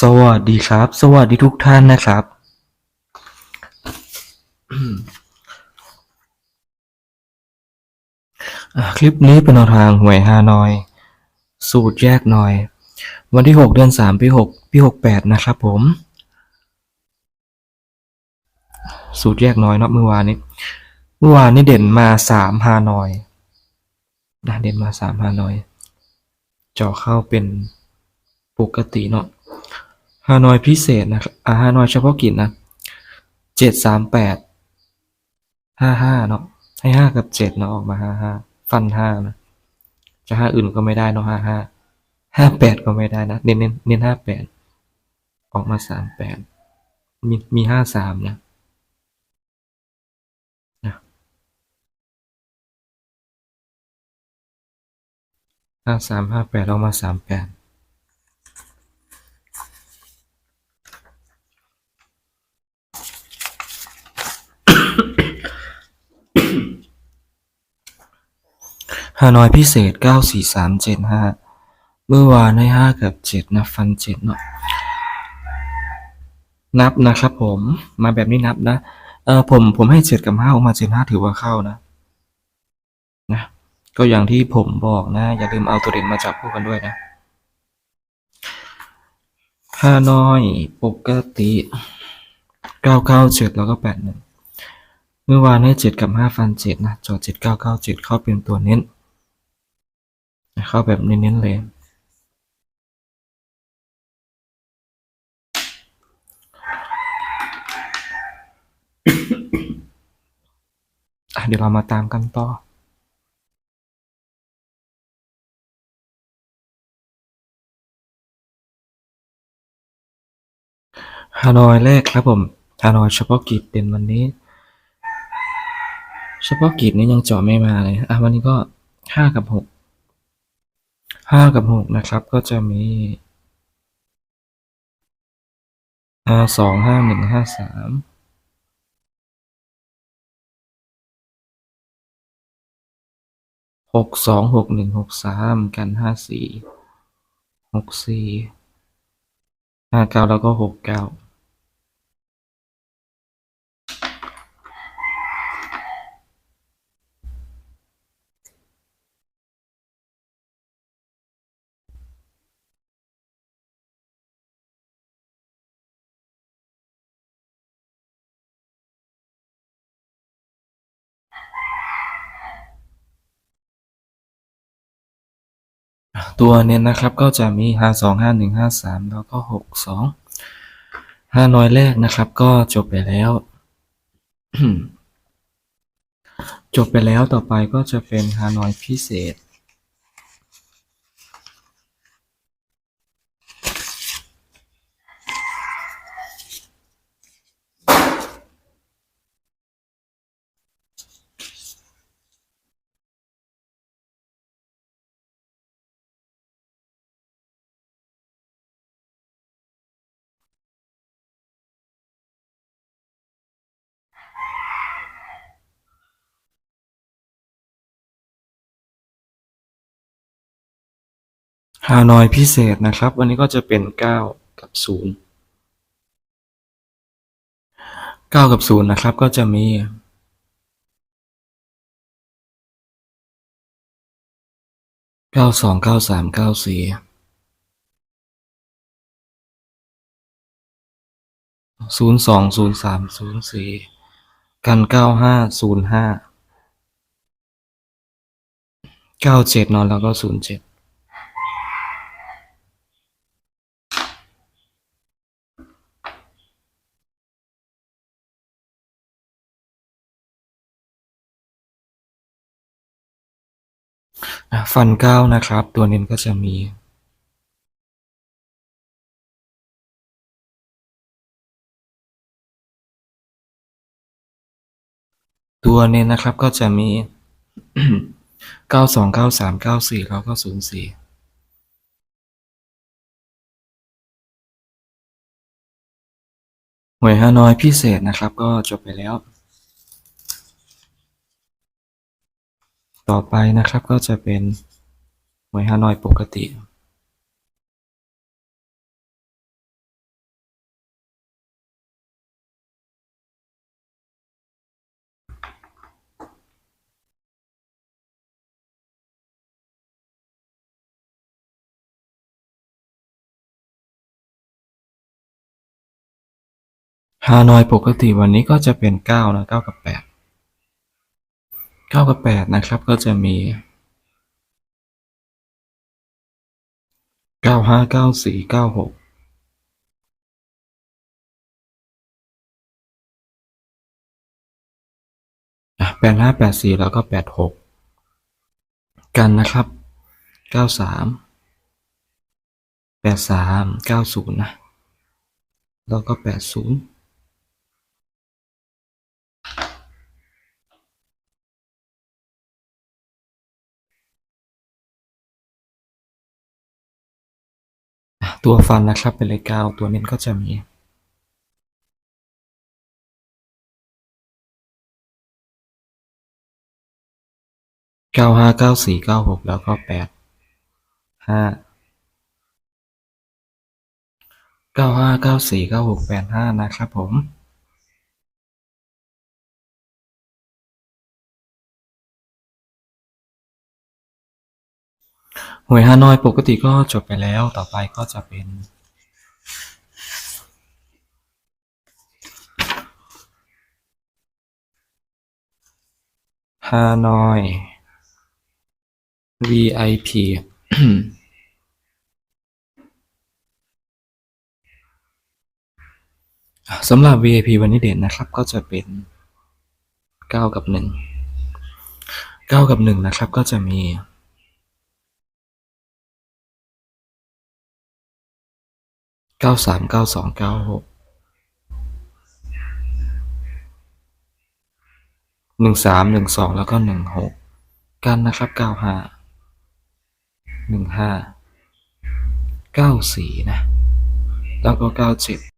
สวัสดีครับ สวัสดีทุกท่านนะครับ คลิปนี้เป็นแนวทางหวยฮานอย สูตรแยกหน่อย วันที่ 6 เดือน 3 ปี 6 ปี 68 นะครับผม สูตรแยกน้อยเนาะเมื่อวานนี้ เมื่อวานนี้เด่นมา 3 ฮานอยนะเด่นมา 3 ฮานอยจาะเข้าเป็นปกติเนาะ ฮานอยพิเศษนะครับอ่าฮานอยเฉพาะกิจนะเจ็ดสามแปดห้าห้าเนาะให้ห้ากับเจ็ดเนาะออกมาห้าห้าฟันห้านะจะห้าอื่นก็ไม่ได้เนาะห้าห้าห้าแปดก็ไม่ได้นะเน้นเน้นเน้นห้าแปดออกมาสามแปดมีมีห้าสามนะนะห้าสามห้าแปดออกมาสามแปด ฮานอยพิเศษ 94375 เมื่อวานให้ 5 กับ 7 นะฟัน 7 เนาะนับนะครับผมมาแบบนี้นับนะเออผมผมให้ 7 กับ 5 ออกมา 75 ถือว่าเข้านะนะก็อย่างที่ผมบอกนะ อย่าลืมเอาตัวเด่นมาจับคู่กันด้วยนะฮานอยปกติ 997 แล้วก็ 81 เมื่อวานให้ 7 กับ 5 ฟัน 7 นะ จอด7997 เข้าเป็นตัวเน้น เข้าแบบเน้นๆเลยอะเดี๋ยวเรามาตามกันต่อฮานอยแรกครับผมฮานอยเฉพาะกิจเด่นวันนี้ เฉพาะกิจนี้ยังเจาะไม่มาเลย อะวันนี้ก็ห้ากับหก ห้ากับหกนะครับก็จะมีห้าสองห้าหนึ่งห้าสามหกสองหกหนึ่งหกสามกันห้าสี่หกสี่ห้าเก้าแล้วก็หกเก้า ตัวเน้นนะครับก็จะมีห้าสองห้าหนึ่งห้าสามแล้วก็หกสองห้าน้อยแรกนะครับ ก็จบไปแล้ว จบไปแล้วต่อไปก็จะเป็นฮานอยพิเศษ ฮานอยพิเศษนะครับ วันนี้ก็จะเป็นเก้ากับศูนย์เก้ากับศูนย์นะครับ ก็จะมี เก้าสองเก้าสามเก้าสี่ศูนย์สองศูนย์สามศูนย์สี่กันเก้าห้าศูนย์ห้าเก้าเจ็ดนอนแล้วก็ศูนย์เจ็ด ฟันเก้านะครับ ตัวเน้นก็จะมีตัวเน้นนะครับก็จะมีเก้าสองเก้าสามเก้าสี่แล้วก็ศูนย์สี่หวยฮานอยพิเศษนะครับก็จบไปแล้ว ต่อไปนะครับก็จะเป็นหวยฮานอยปกติฮานอยปกติวันนี้ก็จะเป็น 9 นะ 9 กับ 8 เก้ากับแปดนะครับก็จะมีเก้าห้าเก้าสี่เก้าหกแปดห้าแปดสี่แล้วก็แปดหกกันนะครับเก้าสามแปดสามเก้าศูนย์นะ แล้วก็แปดศูนย์ ตัวฟันนะครับเป็นเลขเก้าตัวเน้นก็จะมีเก้าห้าเก้าสี่เก้าหกแล้วก็แปดห้าเก้าห้าเก้าสี่เก้าหกแปดห้านะครับผม หวยฮานอยปกติก็จบไปแล้วต่อไปก็จะเป็น ฮานอย VIP อะสำหรับ VIP วันนี้เด่นนะครับก็จะเป็น 9 กับ 1 9 กับ 1 นะครับก็จะมี 939296 13 12 แล้วก็ 16 กันนะครับ 95 15 94 นะ แล้วก็ 97